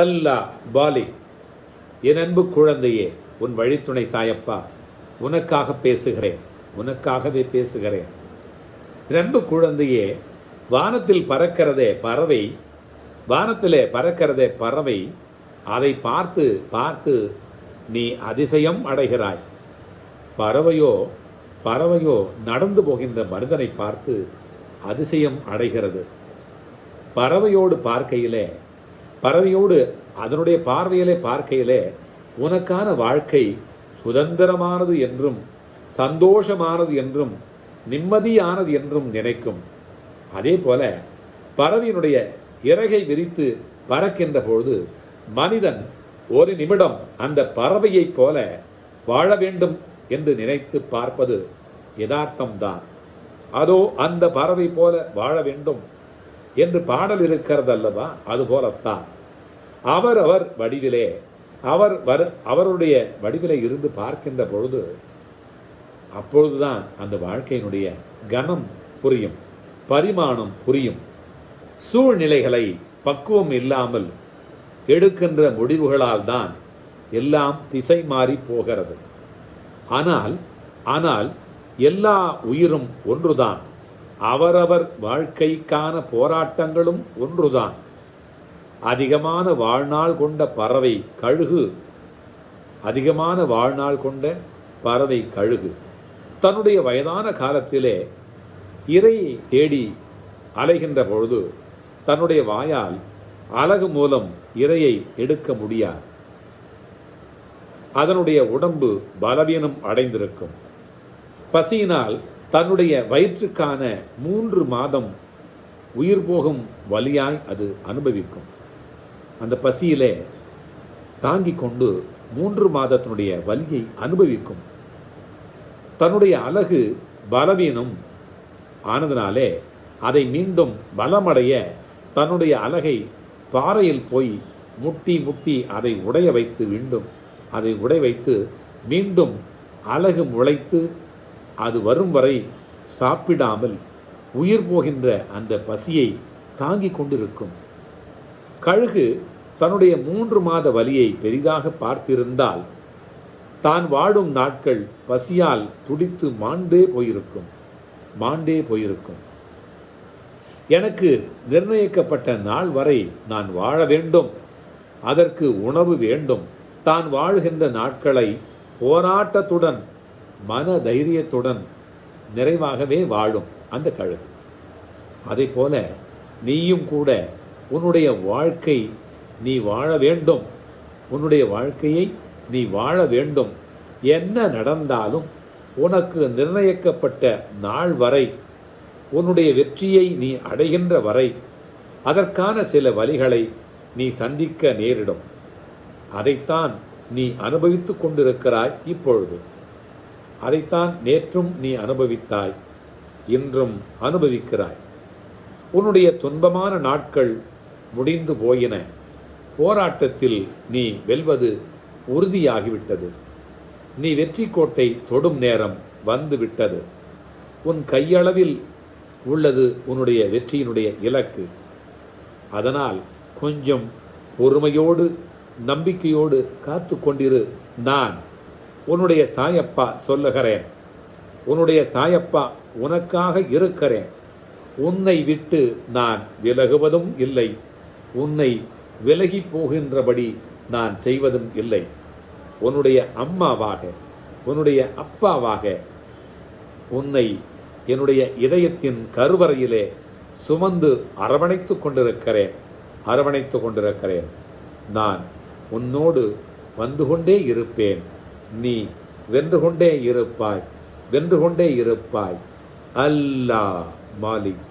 அல்லா poly. என் அன்பு குழந்தையே உன் வழித்துணை சாயப்பா உனக்காக பேசுகிறேன் உனக்காகவே பேசுகிறேன். என் அன்பு குழந்தையே வானத்தில் பறக்கிறதே பறவை வானத்திலே பறக்கிறதே பறவை அதை பார்த்து பார்த்து நீ அதிசயம் அடைகிறாய். பறவையோ பறவையோ நடந்து போகின்ற மனிதனை பார்த்து அதிசயம் அடைகிறது. பறவையோடு பார்க்கையிலே பறவையோடு அதனுடைய பார்வையிலே பார்க்கையிலே உனக்கான வாழ்க்கை சுதந்திரமானது என்றும் சந்தோஷமானது என்றும் நிம்மதியானது என்றும் நினைக்கும். அதே போல பறவையினுடைய இறகை விரித்து பறக்கின்ற பொழுது மனிதன் ஒரு நிமிடம் அந்த பறவையைப் போல வாழ வேண்டும் என்று நினைத்து பார்ப்பது யதார்த்தம்தான். அதோ அந்த பறவை போல வாழ வேண்டும் என்று பாடல் இருக்கிறது அல்லவா? அதுபோலத்தான் அவர் அவர் வடிவிலே அவர் வரு அவருடைய வடிவிலே இருந்து பார்க்கின்ற பொழுது அப்பொழுதுதான் அந்த வாழ்க்கையினுடைய கனம் புரியும் பரிமாணம் புரியும். சூழ்நிலைகளை பக்குவம் இல்லாமல் எடுக்கின்ற முடிவுகளால் தான் எல்லாம் திசை மாறி போகிறது. ஆனால் ஆனால் எல்லா உயிரும் ஒன்றுதான். அவரவர் வாழ்க்கைக்கான போராட்டங்களும் ஒன்றுதான். அதிகமான வாழ்நாள் கொண்ட பறவை கழுகு. அதிகமான வாழ்நாள் கொண்ட பறவை கழுகு. தன்னுடைய வயதான காலத்திலே இரையை தேடி அலைகின்ற பொழுது தன்னுடைய வாயால் அலகு மூலம் இரையை எடுக்க முடியாது. அதனுடைய உடம்பு பலவீனம் அடைந்திருக்கும். பசியினால் தன்னுடைய வயிற்றுக்கான மூன்று மாதம் உயிர் போகும் வலியாய் அது அனுபவிக்கும். அந்த பசியிலே தாங்கிக் கொண்டு மூன்று மாதத்தினுடைய வலியை அனுபவிக்கும். தன்னுடைய அழகு பலவீனம் ஆனதினாலே அதை மீண்டும் பலமடைய தன்னுடைய அழகை பாறையில் போய் முட்டி முட்டி அதை உடைய வைத்து மீண்டும் அதை உடை வைத்து மீண்டும் அழகு முளைத்து அது வரும் வரை சாப்பிடாமல் உயிர் போகின்ற அந்த பசியை தாங்கிக் கொண்டிருக்கும். கழுகு தன்னுடைய மூன்று மாத வலியை பெரிதாக பார்த்திருந்தால் தான் வாடும் நாட்கள் பசியால் துடித்து மாண்டே போயிருக்கும் மாண்டே போயிருக்கும். எனக்கு நிர்ணயிக்கப்பட்ட நாள் வரை நான் வாழ வேண்டும் அதற்கு உணவு வேண்டும். தான் வாழ்கின்ற நாட்களை போராட்டத்துடன் மன தைரியத்துடன் நிறைவாகவே வாழும் அந்த கழுகு. அதே போல நீயும் கூட உன்னுடைய வாழ்க்கை நீ வாழ வேண்டும். உன்னுடைய வாழ்க்கையை நீ வாழ வேண்டும். என்ன நடந்தாலும் உனக்கு நிர்ணயிக்கப்பட்ட நாள் வரை உன்னுடைய வெற்றியை நீ அடைகின்ற வரை அதற்கான சில வழிகளை நீ சந்திக்க நேரிடும். அதைத்தான் நீ அனுபவித்துக் கொண்டிருக்கிறாய் இப்பொழுது. அதைத்தான் நேற்றும் நீ அனுபவித்தாய் இன்றும் அனுபவிக்கிறாய். உன்னுடைய துன்பமான நாட்கள் முடிந்து போயின போராட்டத்தில் நீ வெல்வது உறுதியாகிவிட்டது. நீ வெற்றி கோட்டை தொடும் நேரம் வந்து விட்டது உன் கையளவில் உள்ளது உன்னுடைய வெற்றியினுடைய இலக்கு. அதனால் கொஞ்சம் பொறுமையோடு நம்பிக்கையோடு காத்து கொண்டிரு நான். உன்னுடைய சாயப்பா சொல்லுகிறேன். உன்னுடைய சாயப்பா உனக்காக இருக்கிறேன். உன்னை விட்டு நான் விலகுவதும் இல்லை. உன்னை விலகி போகின்றபடி நான் செய்வதும் இல்லை. உன்னுடைய அம்மாவாக உன்னுடைய அப்பாவாக உன்னை என்னுடைய இதயத்தின் கருவறையிலே சுமந்து அரவணைத்து கொண்டிருக்கிறேன். அரவணைத்து கொண்டிருக்கிறேன். நான் உன்னோடு வந்து கொண்டே இருப்பேன். நீ வென்று கொண்டே இருப்பாய் வென்று கொண்டே இருப்பாய். அல்லாஹ் மாலிக்.